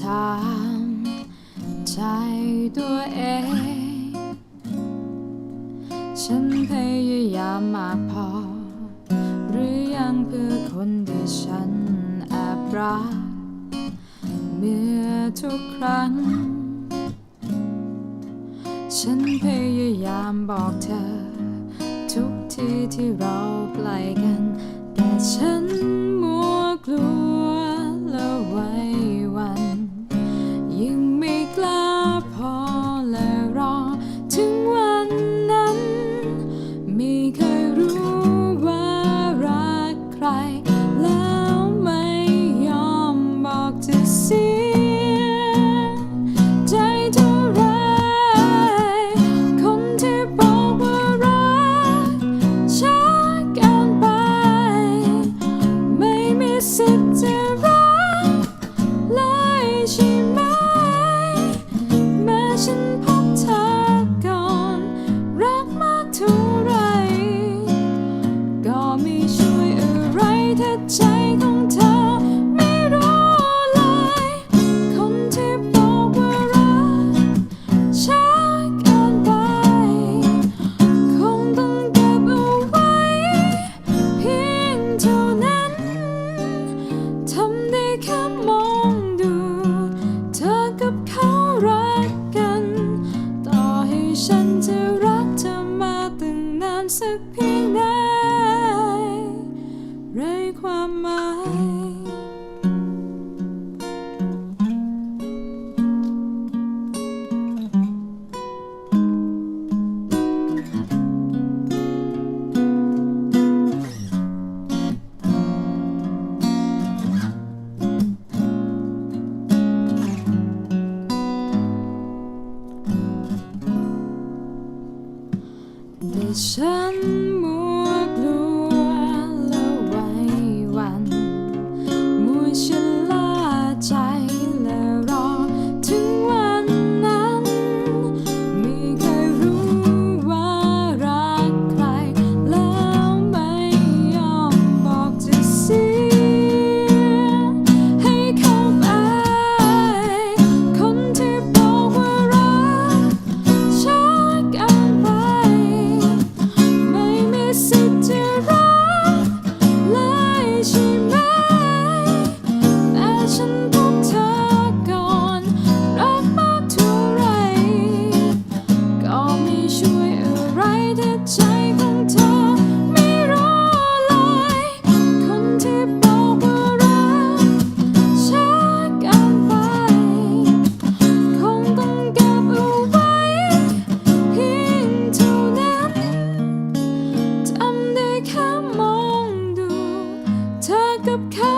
ถามใจตัวเอง ฉันพยายามมากพอ หรือยังเพื่อคนที่ฉันแอบรักเมื่อทุกครั้ง ฉันพยายามบอกเธอ ทุกทีที่เราใกล้กัน แต่ฉัน เคยรู้ว่ารักใคร แล้วไม่ยอมบอกจะเสีย ใจเท่าไรคนที่บอกว่ารักช้าเกินไป ไม่มีสิทธิ์จะรักเลยใช่ไหม แม้ฉันพบเธอก่อน รักมากเท่าไรก็ สักเพียงใด Sunshine up. Co-